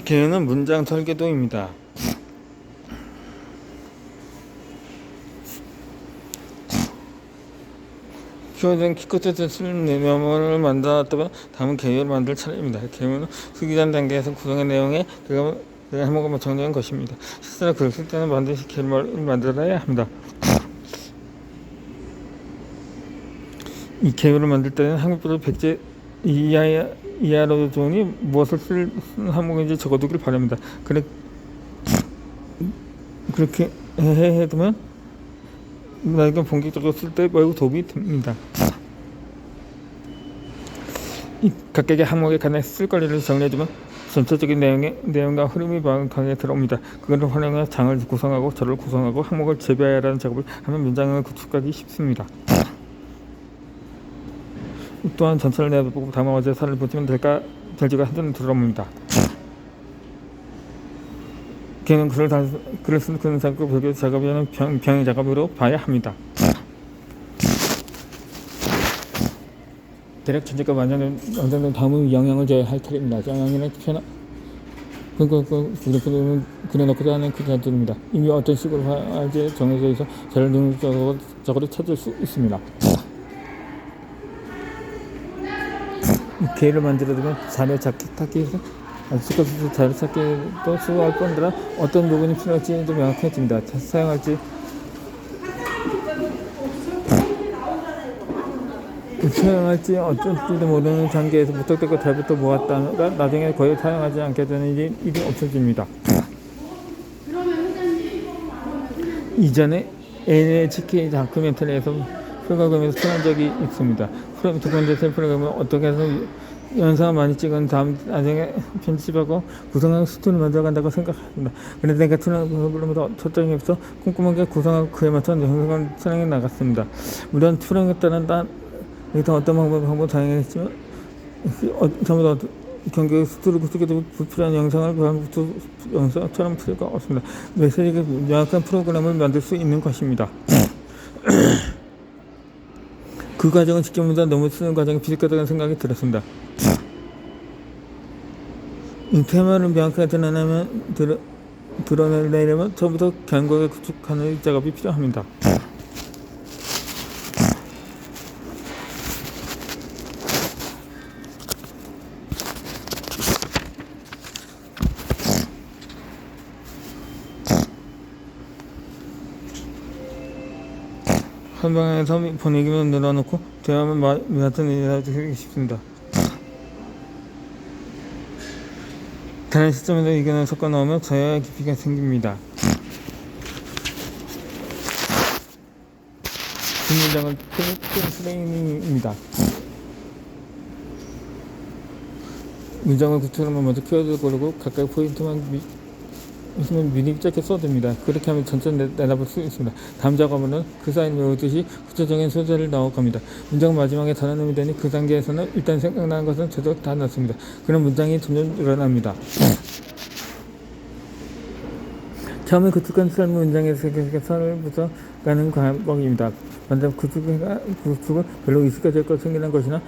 개요는 문장 설계도입니다. 키워든 키코트 뜻을 내면을 만들었다면 다음은 개요를 만들 차례입니다. 개요는 수기전 단계에서 구성의 내용에 그가 그가 해먹으면 정리한 것입니다. 실제로 쓸 때는 반드시 개요를 만들어야 합니다. 이 개요를 만들 때는 한국보다 백제 이하 이하로 좋으니 무엇을 쓸 항목인지 적어두길 바랍니다. 그래 그렇게 해 해두면 나에게 본격적으로 쓸 때 매우 도움이 됩니다. 이 각각의 항목에 관한 쓸거리를 정리해주면 전체적인 내용의 내용과 흐름이 명확하게 들어옵니다. 그것을 활용해 장을 구성하고 절을 구성하고 항목을 재배하라는 작업을 하면 문장을 구축하기 쉽습니다. 또한 전체를 내보고 어제 살을 붙이면 될까 될지가 한전을 들어옵니다. 걔는 글을 다 글을 쓰는 그런 작업 별개 작업이라는 병, 병의 작업으로 봐야 합니다. 대략 전체가 완전히 완전히 다음은 영향을 줘야 할 터입니다. 영향이는 편하 그그 그래놓고 그래놓고도 하는 그 자들입니다. 이미 어떤 식으로 할지 정해져 있어 잘 능력적으로 찾을 수 있습니다. 개를 만들어 두면 자료 찾기 찾기에서 스커트 자료 찾기도 수고할 뿐더러 어떤 부분이 필요할지도 명확해집니다. 사용할지 사용할지 어쩔지도 모르는 단계에서 무턱대고 잘부터 모았다가 나중에 거의 사용하지 않게 되는 일이, 일이 없어집니다. 이전에 NHK 다큐멘터리에서 프로그램에서 표현한 적이 있습니다. 프로그램 두 번째 프로그램은 어떻게 해서 영상을 많이 찍은 다음 나중에 편집하고 구성한 스토리를 만들어간다고 생각합니다. 그런데 내가 트는 프로그램보다 초점에서 꼼꼼하게 구성하고 그에 맞춰 영상을 촬영해 나갔습니다. 물론 촬영에 따른 딴 일단 어떤 방법 방법 다양했지만 어, 전부 다 경기 스토리 구축에 불필요한 영상을 반복해서 영상처럼 필요가 없습니다. 메시지가 명확한 프로그램을 만들 수 있는 것입니다. 그 과정은 지켜보다 너무 쓰는 과정이 비슷하다는 생각이 들었습니다. 이 테마를 명확하게 드러내면 드러, 드러내려면 처음부터 견고하게 구축하는 작업이 필요합니다. 한 방에서 분위기만 늘어놓고 대화만 마- 같은 일하기 쉽습니다. 다른 시점에서 의견을 섞어 넣으면 저야 깊이가 생깁니다. 그 문장은 큰 프레임입니다. 문장을 구축하면 먼저 키워드 고르고 각각 포인트만 미, 있으면 미리 짧게 써둡니다. 그렇게 하면 전체를 내- 내다볼 수 있습니다. 다음 작업은 그 사인 외우듯이 구체적인 소재를 넣어갑니다. 문장 마지막에 전환음이 되니 그 단계에서는 일단 생각나는 것은 저도 다 넣습니다. 그럼 문장이 점점 늘어납니다. 처음에 구축한 삶의 문장에서 선을 붙어가는 과목입니다. 먼저 구축을, 구축을 별로 익숙해질 것 생기는 것이나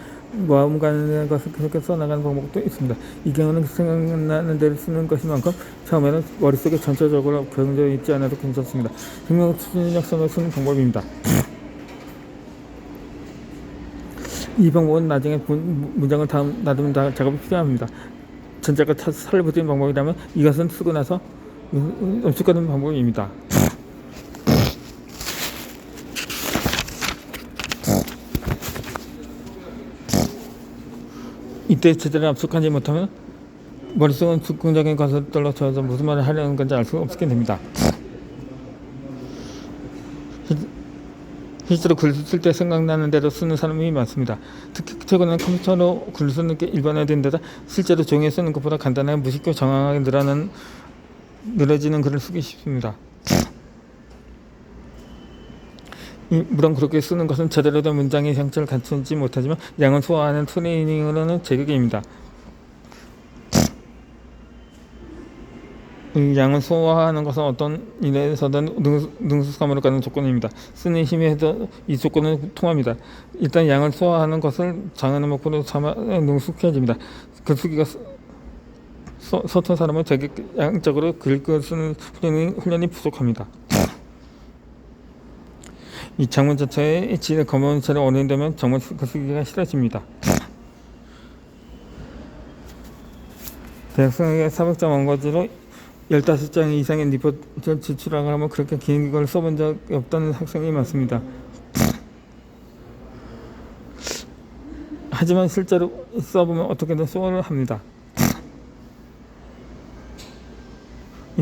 마음 가는 것을 그렇게 써나가는 방법도 있습니다. 이 경우는 생각나는 대로 쓰는 것이 만큼 처음에는 머릿속에 전체적으로 경져 있지 않아도 괜찮습니다. 생명 추진력성을 쓰는 방법입니다. 이 방법은 나중에 문- 문장을 다음 놔두면 다 작업이 필요합니다. 전자가 차- 살을 붙이는 방법이라면 이것은 쓰고 나서 압축하는 방법입니다. 이때 제대로 압축하지 못하면 머릿속은 즉흥적인 것들로 저어서 무슨 말을 하려는 건지 알 수 없게 됩니다. 실- 실제로 글을 쓸때 생각나는 대로 쓰는 사람이 많습니다. 특히 최근에 컴퓨터로 글을 쓰는 게 일반화된 데다 실제로 종이에 쓰는 것보다 간단하게 무식하고 정확하게 늘어나는 늘어지는 글을 쓰기 쉽습니다. 이, 물론 그렇게 쓰는 것은 제대로 된 문장의 형체를 갖추지 못하지만 양을 소화하는 트레이닝으로는 제격입니다. 이 양을 소화하는 것은 어떤 일에서든 능- 능숙함으로 가는 조건입니다. 쓰는 힘에 해서 이 조건은 통합니다. 일단 양을 소화하는 것을 정하는 목표로 삼아 능숙해집니다. 그 수기가 서, 서툰 사람은 되게 양적으로 글을 쓰는 훈련이, 훈련이 부족합니다. 이 장문 자체의 질의 검은체를 어린다면 정말 그 쓰기가 싫어집니다. 대학생에게 400장 원고지로 15장 이상의 리포트를 제출하고 하면 그렇게 긴 걸 써본 적이 없다는 학생이 많습니다. 하지만 실제로 써보면 어떻게든 소화를 합니다. 이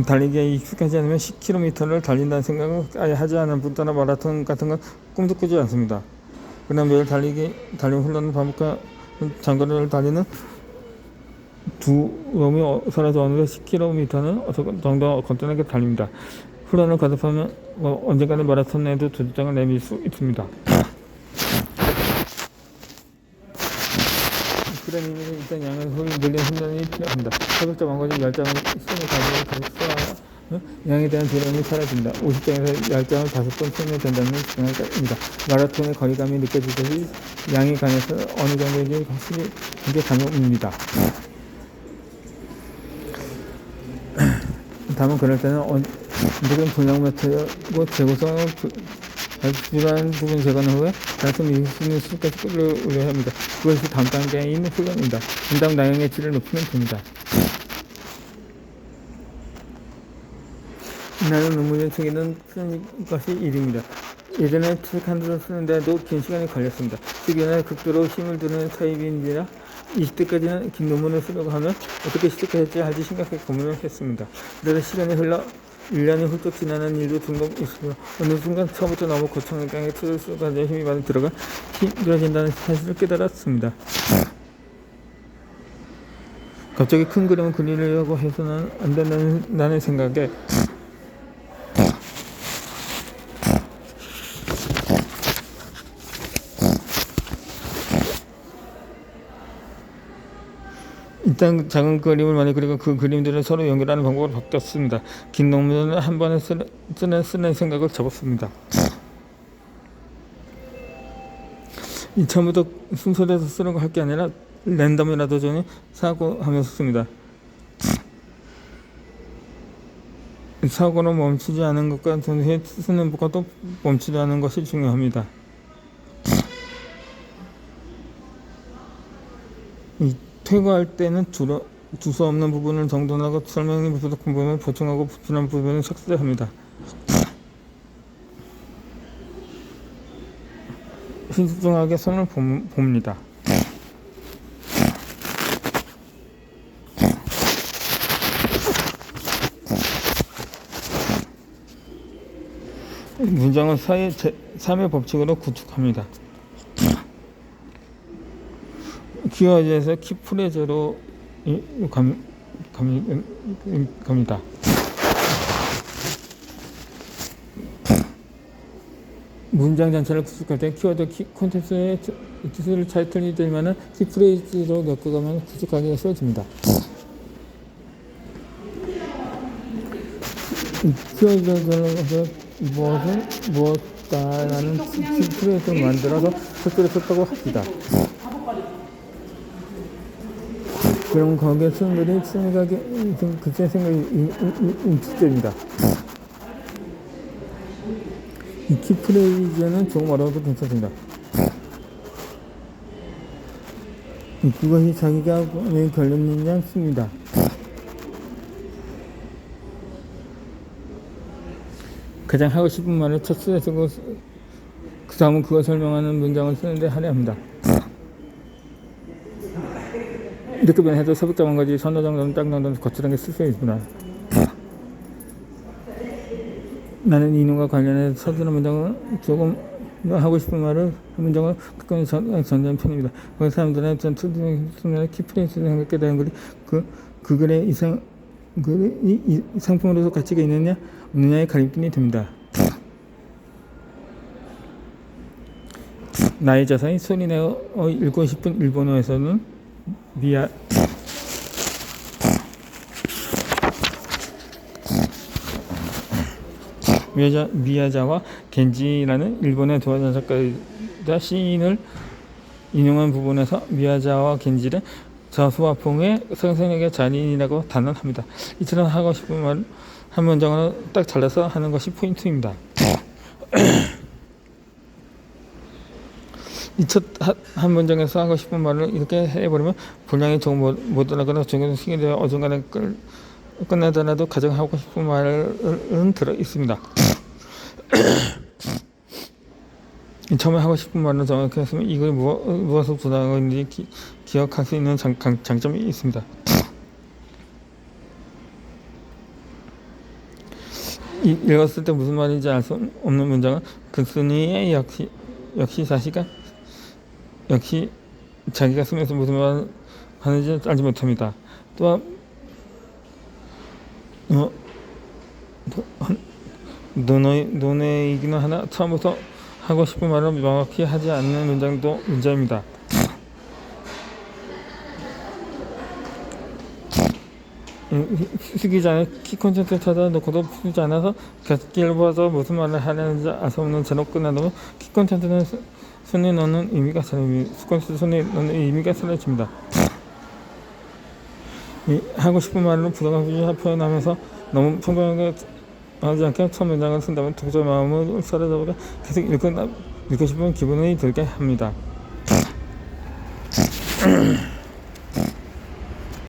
달리기에 익숙하지 않으면 10km를 달린다는 생각을 아예 하지 않은 분따라 마라톤 같은 건 꿈도 꾸지 않습니다. 그러나 매일 달리기, 달리기 훈련을 반복한 장거리를 달리는 두 놈이 서라도 어느새 10km는 정도 건전하게 달립니다. 훈련을 거듭하면 뭐 언젠가는 마라톤에도 도전장을 내밀 수 있습니다. 그런 의미는 일단 양을 늘린 훈련이 필요합니다. 서격자 왕거지 10장을 쓰는 가지고 양에 대한 두려움이 사라집니다. 50장에서 10장을 5번 쓰면 된다는 생각입니다. 마라톤의 거리감이 느껴지듯이 양에 관해서 어느 정도인지 확실히 이게 감옥입니다. 다만 그럴 때는 언제든 분량 매트고 재고성을 불필요한 부분 제거한 후에 단순 미수는 수까지 끌어올려야 합니다. 그것이 다음 단계인 훈련입니다. 분당 나영의 질을 높이면 됩니다. 나는 논문을 책에는 쓰는 것이 일입니다. 예전에 책 한 권을 쓰는데도 긴 시간이 걸렸습니다. 쓰기에는 극도로 힘을 드는 타입인지라 20대까지는 긴 논문을 쓰려고 하면 어떻게 시작할지 할지 심각하게 고민을 했습니다. 그러다 시간이 흘러 1년이 훌쩍 지나는 일도 종종 있으며 어느 순간 처음부터 너무 거창하게 틀을 쏟아져 힘이 많이 들어가 힘들어진다는 사실을 깨달았습니다. 갑자기 큰 그림을 그리려고 해서는 안 된다는 생각에 일단 작은 그림을 많이 그리고 그 그림들을 서로 연결하는 방법으로 바뀌었습니다. 긴 논문을 한 번에 쓰는, 쓰는, 쓰는 생각을 접었습니다. 이 처음부터 순서대로 쓰는 거 할 게 아니라 랜덤이라도 전에 사고하면서 씁니다. 사고로 멈추지 않은 것과 동시에 쓰는 것도 멈추지 않은 것이 중요합니다. 퇴거할 때는 두려, 두서 없는 부분을 정돈하고 설명이 부족한 부분을 보충하고 불필요한 부분을 삭제합니다. 신중하게 손을 봄, 봅니다. 문장은 사회 제, 3의 법칙으로 구축합니다. 키워드에서 키프레저로 감, 감, 갑니다. 문장 전체를 구축할 때 키워드 키, 콘텐츠의 잘 틀리 되면은 키프레이즈로 엮어가면 구축하기가 쉬워집니다. 키워드를 무엇을 무엇다라는 키프레이즈를 만들어서 설정을 썼다고 합시다. 그럼 거기에 친구들이 생각이 그때 생각이 움직입니다. 이 키프레이즈는 조금 어려워도 괜찮습니다. 그것이 자기가 왜 걸렸느냐 씁니다. 가장 하고 싶은 말을 첫 수에 쓰고 그 다음은 그거 설명하는 문장을 쓰는데 하려 합니다. 이렇게 변해도 서북자만 가지 선호 정도는 짝 정도는 거칠하게 쓸수 있구나. 나는 이놈과 관련해서 서두는 문장을 조금 하고 싶은 말을 한 문장을 가끔 전하는 편입니다. 그 사람들은 전 투명의 키프레이스를 생각게 되는 글이 그, 그 글의 이상, 그, 이, 이 상품으로서 가치가 있느냐, 없느냐의 가림길이 됩니다. 나의 자산이 소리 내어 읽고 싶은 일본어에서는 미야 미야자, 미야자와 겐지라는 일본의 도화전 작가이자 시인을 인용한 부분에서 미야자와 겐지를 저수화풍의 선생에게 잔인이라고 단언합니다. 이처럼 하고 싶은 말 한 문장으로 딱 잘라서 하는 것이 포인트입니다. 이첫한 문장에서 하고 싶은 말을 이렇게 해버리면 분량이 조금 들어가거나 중간에 시간이 되어 어중간에 끝, 끝나더라도 가장 하고 싶은 말은 들어 있습니다. 처음에 하고 싶은 말을 정확히 했으면 이걸 무엇, 무엇을 부담하고 있는지 기, 기억할 수 있는 장, 장, 장점이 있습니다. 이, 읽었을 때 무슨 말인지 알 수 없는 문장은 글쓴이의 역시 역시 자시가 역시 자기가 쓰면서 무슨 말 하는지 알지 못합니다. 또한 어, 논의 논의이기는 하나 처음부터 하고 싶은 말을 명확히 하지 않는 문장도 문제입니다. 음, 쓰기 전에 키 콘텐츠를 찾아놓고도 쓰지 않아서 곁길 봐서 무슨 말을 하려는지 알 수 없는 채로 끝나도 키 콘텐츠는 수- 손에 넣는 의미가 사라집니다. 콘텐츠 손에 넣는 의미가 사라집니다. 이, 하고 싶은 말로 부정을 표현하면서 너무 평범하게 하지 않게 첫 문장을 쓴다면 독자 마음을 사로잡아 계속 읽고, 나- 읽고 싶은 기분이 들게 합니다.